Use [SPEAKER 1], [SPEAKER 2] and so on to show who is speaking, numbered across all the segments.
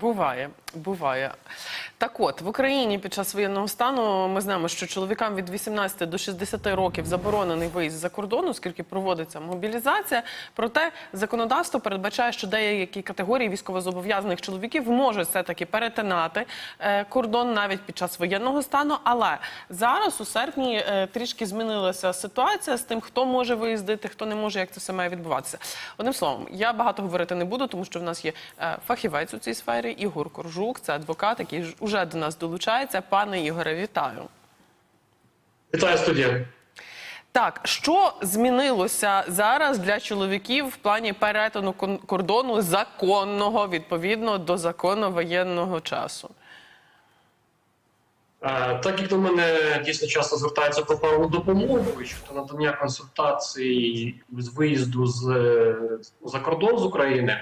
[SPEAKER 1] Буває, буває. Так от, в Україні під час воєнного стану ми знаємо, що чоловікам від 18 до 60 років заборонений виїзд за кордон, оскільки проводиться мобілізація. Проте законодавство передбачає, що деякі категорії військовозобов'язаних чоловіків можуть все-таки перетинати е, кордон навіть під час воєнного стану. Але зараз у серпні е, трішки змінилася ситуація з тим, хто може виїздити, хто не може, як це все має відбуватися. Одним словом, я багато говорити не буду, тому що в нас є е, фахівець у цій сфері Ігор Коржук, це адвокат, який уже до нас долучається. Пане Ігоре, вітаю.
[SPEAKER 2] Вітаю студія.
[SPEAKER 1] Так, що змінилося зараз для чоловіків в плані перетину кордону законного відповідно до закону воєнного часу?
[SPEAKER 2] Е, Так як до мене дійсно часто звертаються про правову допомогу і щодо надання консультацій з виїзду з е, за кордон з України,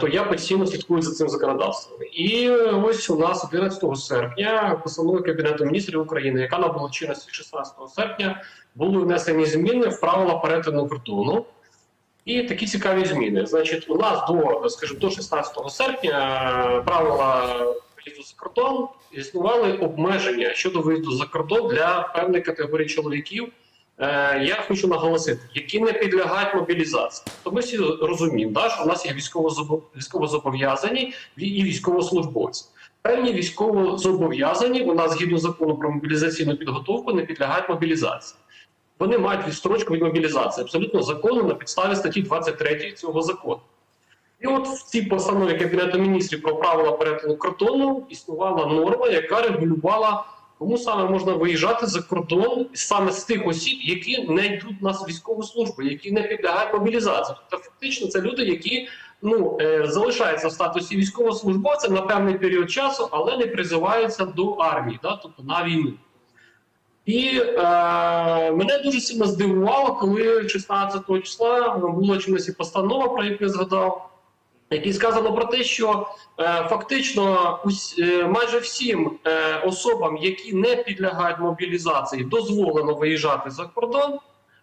[SPEAKER 2] то я постійно слідкую за цим законодавством. І ось у нас 11 серпня постановою Кабінету міністрів України, яка набула чинності 16 серпня, були внесені зміни в правила перетину кордону. І такі цікаві зміни. Значить, у нас до, скажімо, до 16 серпня е, правила виїзду за кордон існували обмеження щодо виїзду за кордон для певних категорій чоловіків. Е, я хочу наголосити, які не підлягають мобілізації. То ми всі розуміємо, да, що в нас є військовозобов'язані і військовослужбовці. Певні військовозобов'язані у нас згідно закону про мобілізаційну підготовку не підлягають мобілізації. Вони мають відстрочку від мобілізації абсолютно законно на підставі статті 23 цього закону. І от в цій постанові Кабінету міністрів про правила перетину кордону існувала норма, яка регулювала, кому саме можна виїжджати за кордон саме з тих осіб, які не йдуть на військову службу, які не підлягають мобілізації. Тобто, фактично, це люди, які ну, е, залишаються в статусі військовослужбовця на певний період часу, але не призиваються до армії, да, тобто на війну. І е, мене дуже сильно здивувало, коли 16 числа була чинності постанова, про яку я згадав, в якій сказано про те, що е, фактично ус, е, майже всім е, особам, які не підлягають мобілізації, дозволено виїжджати за кордон,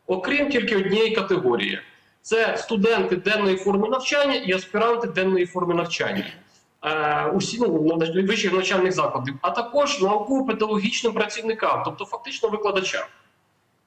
[SPEAKER 2] окрім тільки однієї категорії: це студенти денної форми навчання і аспіранти денної форми навчання. Е, усі ну, вищих навчальних закладів, а також науково-педагогічним працівникам, тобто фактично викладачам.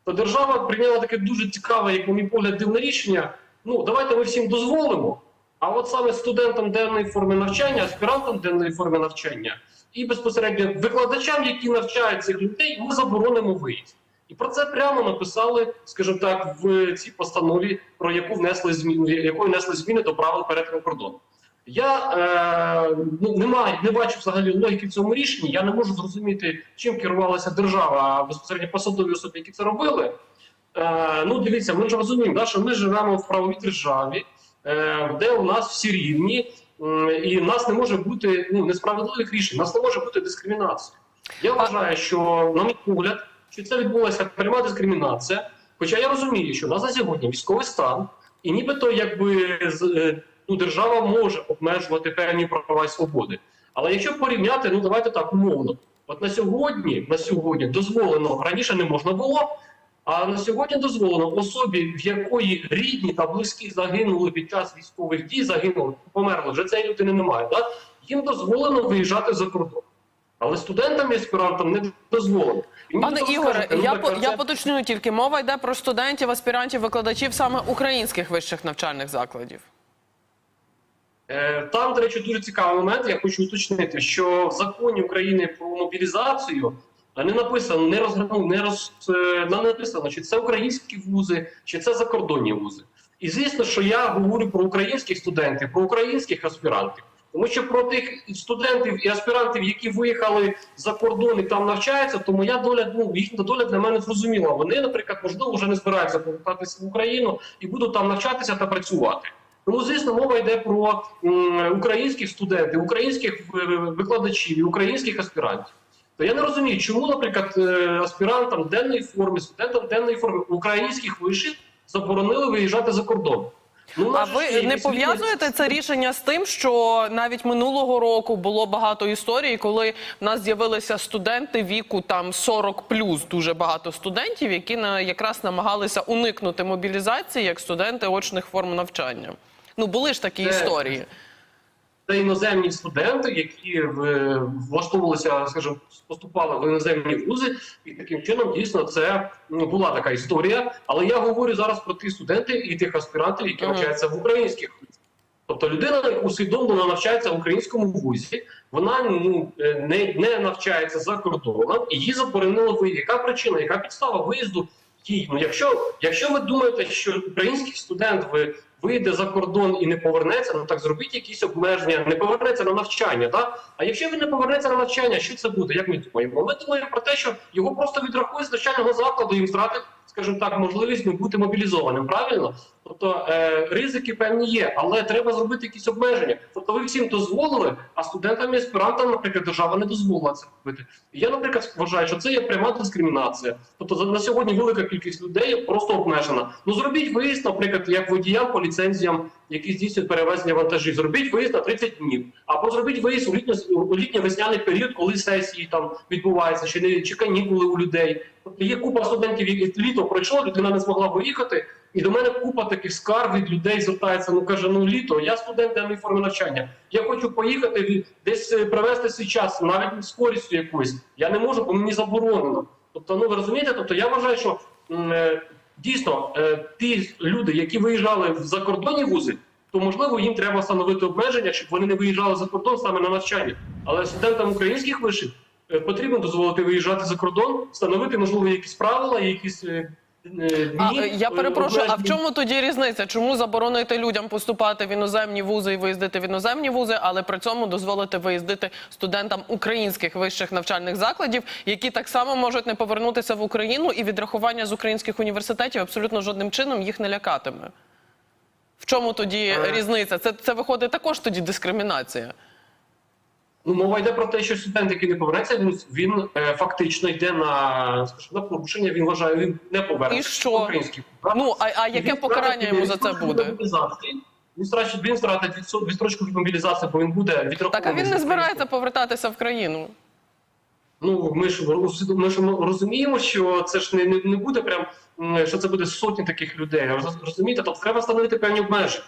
[SPEAKER 2] То держава прийняла таке дуже цікаве, як на мій погляд, дивне рішення. Ну, давайте ми всім дозволимо. А от саме студентам денної форми навчання, аспірантам денної форми навчання і безпосередньо викладачам, які навчають цих людей, ми заборонимо виїзд. І про це прямо написали, скажімо так, в цій постанові, про яку внесли зміни, якою внесли зміни до правил перетину кордону. Я е, ну, не, маю, не бачу взагалі логіки в цьому рішенні. Я не можу зрозуміти, чим керувалася держава, а безпосередньо посадові особи, які це робили. Е, ну, дивіться, ми ж розуміємо, да, що ми живемо в правовій державі, де у нас всі рівні, і в нас не може бути ну, несправедливих рішень, у нас не може бути дискримінації. Я вважаю, що, на мій погляд, що це відбулася пряма дискримінація. Хоча я розумію, що у нас на сьогодні військовий стан, і нібито якби е, ну, держава може обмежувати певні права і свободи. Але якщо порівняти, ну давайте так умовно. От на сьогодні, на сьогодні дозволено раніше не можна було. А на сьогодні дозволено особі, в якої рідні та близькі загинули під час військових дій, загинули, померли, вже цієї людини немає. Да? Їм дозволено виїжджати за кордон. Але студентам і аспірантам не дозволено. І
[SPEAKER 1] Пане Ігоре,
[SPEAKER 2] ну,
[SPEAKER 1] я
[SPEAKER 2] так,
[SPEAKER 1] по я
[SPEAKER 2] це-
[SPEAKER 1] поточнюю тільки мова йде про студентів, аспірантів, викладачів саме українських вищих навчальних закладів.
[SPEAKER 2] Е, Там, до речі, дуже цікавий момент. Я хочу уточнити, що в законі України про мобілізацію не написано, не роз, ну, не роз е, не написано, чи це українські вузи, чи це закордонні вузи. І звісно, що я говорю про українських студентів, про українських аспірантів. Тому що про тих студентів і аспірантів, які виїхали за кордон і там навчаються, то моя доля, ну їхня доля для мене зрозуміла. Вони, наприклад, можливо, вже не збираються повертатися в Україну і будуть там навчатися та працювати. Тому, звісно, мова йде про українських студентів, українських е, викладачів і українських аспірантів. То я не розумію, чому, наприклад, е, аспірантам денної форми, студентам денної форми українських вишів заборонили виїжджати за кордон. Ну,
[SPEAKER 1] А ви не пов'язуєте це рішення з тим, що навіть минулого року було багато історій, коли в нас з'явилися студенти віку там 40 дуже багато студентів, які на якраз намагалися уникнути мобілізації як студенти очних форм навчання. Ну були ж такі
[SPEAKER 2] Це-
[SPEAKER 1] історії.
[SPEAKER 2] Це іноземні студенти, які влаштовувалися, скажімо, поступали в іноземні вузи, і таким чином дійсно це ну, була така історія. Але я говорю зараз про ті студенти і тих аспірантів, які навчаються в українських вузах. Тобто людина усвідомлено навчається в українському вузі, вона ну е, не, не навчається за кордоном, і їй заборонили виїзд. Яка причина? Яка підстава виїзду? Їй? Ну, якщо, якщо ви думаєте, що український студент ви вийде за кордон і не повернеться, ну так зробіть якісь обмеження, не повернеться на навчання. Так? А якщо він не повернеться на навчання, що це буде? Як ми думаємо? Ми думаємо про те, що його просто відрахують з навчального закладу, їм втратить, скажімо так, можливість бути мобілізованим. Правильно? Тобто е, ризики певні є, але треба зробити якісь обмеження. Тобто ви всім дозволили, а студентам і аспірантам, наприклад, держава не дозволила це робити. Я, наприклад, вважаю, що це є пряма дискримінація. Тобто на сьогодні велика кількість людей просто обмежена. Ну зробіть виїзд, наприклад, як водіям по ліцензіям, які здійснюють перевезення вантажів. Зробіть виїзд на 30 днів, або зробіть виїзд у літньо у літньо-весняний період, коли сесії там відбуваються, чи не чи канікули у людей. Тобто є купа студентів, які літо пройшло, людина не змогла виїхати. І до мене купа таких скарг від людей звертається. Ну каже: ну літо, я студент денної форми навчання. Я хочу поїхати десь е, провести свій час, навіть з користю якоюсь. Я не можу, бо мені заборонено. Тобто, ну ви розумієте, тобто я вважаю, що е, дійсно е, ті люди, які виїжджали в закордонні вузи, то можливо їм треба встановити обмеження, щоб вони не виїжджали за кордон саме на навчання. Але студентам українських вишів потрібно дозволити виїжджати за кордон, встановити можливо якісь правила, якісь. е, е,
[SPEAKER 1] А, е, я
[SPEAKER 2] е,
[SPEAKER 1] перепрошую, а в чому тоді різниця? Чому заборонити людям поступати в іноземні вузи і виїздити в іноземні вузи, але при цьому дозволити виїздити студентам українських вищих навчальних закладів, які так само можуть не повернутися в Україну, і відрахування з українських університетів абсолютно жодним чином їх не лякатиме? В чому тоді
[SPEAKER 2] Е.
[SPEAKER 1] різниця? Це, це виходить також тоді дискримінація.
[SPEAKER 2] Ну, мова йде про те, що студент, який не повернеться, він, він е, фактично йде на, скажімо, на порушення. Він вважає, він не повернеться
[SPEAKER 1] І що?
[SPEAKER 2] український.
[SPEAKER 1] Ну, а, а яке
[SPEAKER 2] він
[SPEAKER 1] покарання йому за це буде?
[SPEAKER 2] Він втратить, він втратить відсо- відстрочку від мобілізації, бо він буде відрахований.
[SPEAKER 1] Так, а він не збирається повертатися в країну.
[SPEAKER 2] Ну ми ж ми ж розуміємо, що це ж не, не, не буде прям що це буде сотні таких людей. Роз- Розумієте, тобто треба встановити певні обмеження.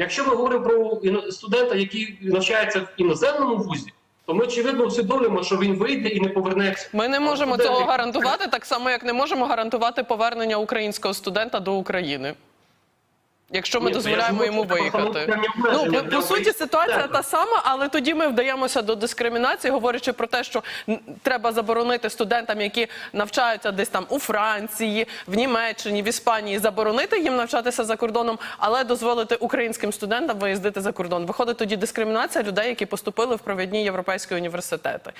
[SPEAKER 2] Якщо ми говоримо про студента, який навчається в іноземному вузі, то ми очевидно усвідомлюємо, що він вийде і не повернеться.
[SPEAKER 1] Ми не можемо
[SPEAKER 2] студент...
[SPEAKER 1] цього гарантувати, так само як не можемо гарантувати повернення українського студента до України. Якщо ми
[SPEAKER 2] Ні,
[SPEAKER 1] дозволяємо йому виїхати. Ну по, по суті, ситуація та сама, але тоді ми вдаємося до дискримінації, говорячи про те, що треба заборонити студентам, які навчаються десь там у Франції, в Німеччині, в Іспанії, заборонити їм навчатися за кордоном, але дозволити українським студентам виїздити за кордон. Виходить тоді дискримінація людей, які поступили в провідні європейські університети.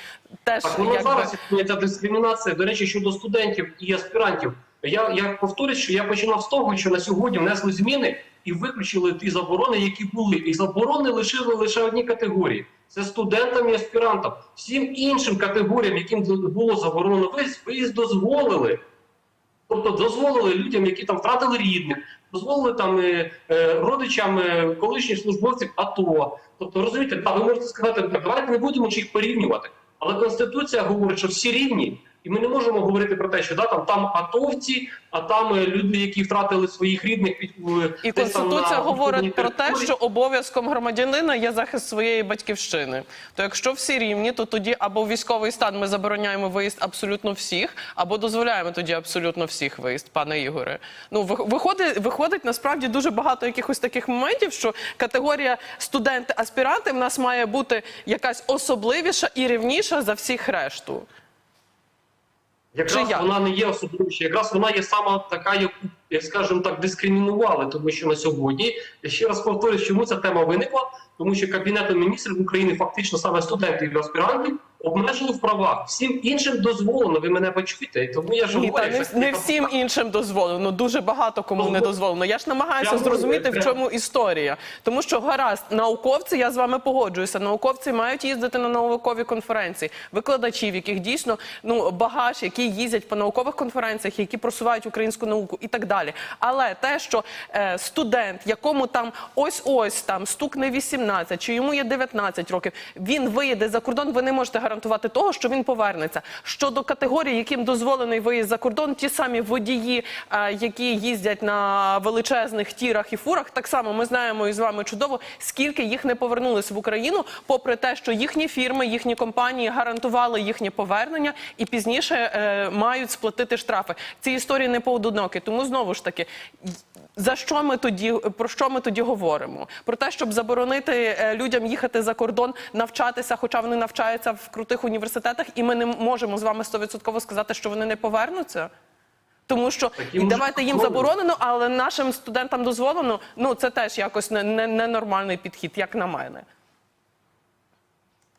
[SPEAKER 1] Теж
[SPEAKER 2] Так
[SPEAKER 1] якби...
[SPEAKER 2] зараз ця дискримінація. До речі, щодо студентів і аспірантів. Я, я повторюсь, що я починав з того, що на сьогодні внесли зміни і виключили ті заборони, які були. І заборони лишили лише одні категорії: це студентам і аспірантам. Всім іншим категоріям, яким було заборонено виїзд, виїзд дозволили. Тобто дозволили людям, які там втратили рідних, дозволили там е, е, родичам е, колишніх службовців АТО. Тобто, розумієте, та ви можете сказати, «Так, давайте не будемо чи їх порівнювати. Але Конституція говорить, що всі рівні, і ми не можемо говорити про те, що да, там, там атовці, а там е, люди, які втратили своїх рідних від е,
[SPEAKER 1] І конституція
[SPEAKER 2] на
[SPEAKER 1] говорить про те, що обов'язком громадянина є захист своєї батьківщини. То якщо всі рівні, то тоді або військовий стан ми забороняємо виїзд абсолютно всіх, або дозволяємо тоді абсолютно всіх виїзд, пане Ігоре. Ну виходить, виходить насправді дуже багато якихось таких моментів, що категорія студенти-аспіранти в нас має бути якась особливіша і рівніша за всіх решту.
[SPEAKER 2] Якраз вона не є особливою, якраз вона є сама така, яку, як скажемо так, дискримінували, тому що на сьогодні, я ще раз повторюю, чому ця тема виникла, тому що Кабінетом міністрів України фактично саме студентів і аспірантів обмежили в правах. Всім іншим дозволено, ви мене почуєте. Тому я ж
[SPEAKER 1] Ні,
[SPEAKER 2] говорю,
[SPEAKER 1] та не, не всім іншим дозволено. Дуже багато кому не
[SPEAKER 2] Ну,
[SPEAKER 1] дозволено. Я ж намагаюся
[SPEAKER 2] я
[SPEAKER 1] зрозуміти, в чому історія. Тому що гаразд, науковці, я з вами погоджуюся. Науковці мають їздити на наукові конференції, викладачів, яких дійсно ну багаж, які їздять по наукових конференціях, які просувають українську науку і так далі. Але те, що е, студент, якому там ось ось там стукне 18, чи йому є 19 років, він виїде за кордон, ви не можете гарантувати. Гарантувати того, що він повернеться. Щодо категорій, яким дозволений виїзд за кордон, ті самі водії, е, які їздять на величезних тірах і фурах, так само ми знаємо із вами чудово, скільки їх не повернулись в Україну, попри те, що їхні фірми, їхні компанії гарантували їхнє повернення і пізніше е, мають сплатити штрафи. Ці історії не поодинокі. Тому знову ж таки. За що ми тоді про що ми тоді говоримо? Про те, щоб заборонити е, людям їхати за кордон, навчатися, хоча вони навчаються в крутих університетах, і ми не можемо з вами стовідсотково сказати, що вони не повернуться. Тому що і давайте їм заборонено, але нашим студентам дозволено. Ну це теж якось не, не, ненормальний підхід, як на мене.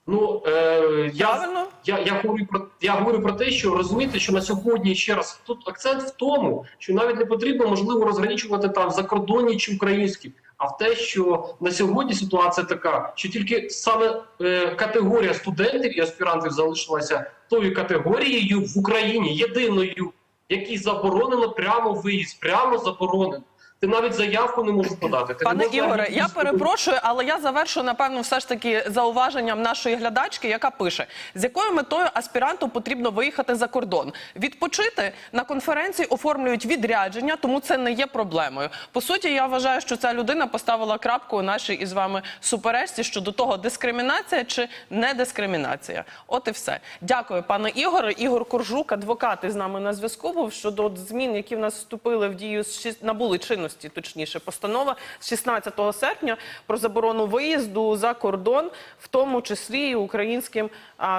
[SPEAKER 2] Ну е, я, я, я говорю про я говорю про те, що розумієте, що на сьогодні ще раз тут акцент в тому, що навіть не потрібно можливо розграничувати там закордонні чи українські, а в те, що на сьогодні ситуація така, що тільки саме е, категорія студентів і аспірантів залишилася тою категорією в Україні єдиною, якій заборонено прямо виїзд, прямо заборонено. Ти навіть заявку не можеш подати. Ти
[SPEAKER 1] Пане Ігоре, я перепрошую, але я завершу напевно все ж таки зауваженням нашої глядачки, яка пише, з якою метою аспіранту потрібно виїхати за кордон. Відпочити на конференції оформлюють відрядження, тому це не є проблемою. По суті, я вважаю, що ця людина поставила крапку у нашій із вами суперечці щодо того, дискримінація чи не дискримінація. От і все. Дякую, пане Ігоре. Ігор Коржук, адвокат із нами на зв'язку був щодо змін, які в нас вступили в дію набули чинності, точніше, постанова з 16 серпня про заборону виїзду за кордон, в тому числі і українським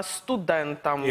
[SPEAKER 1] студентам.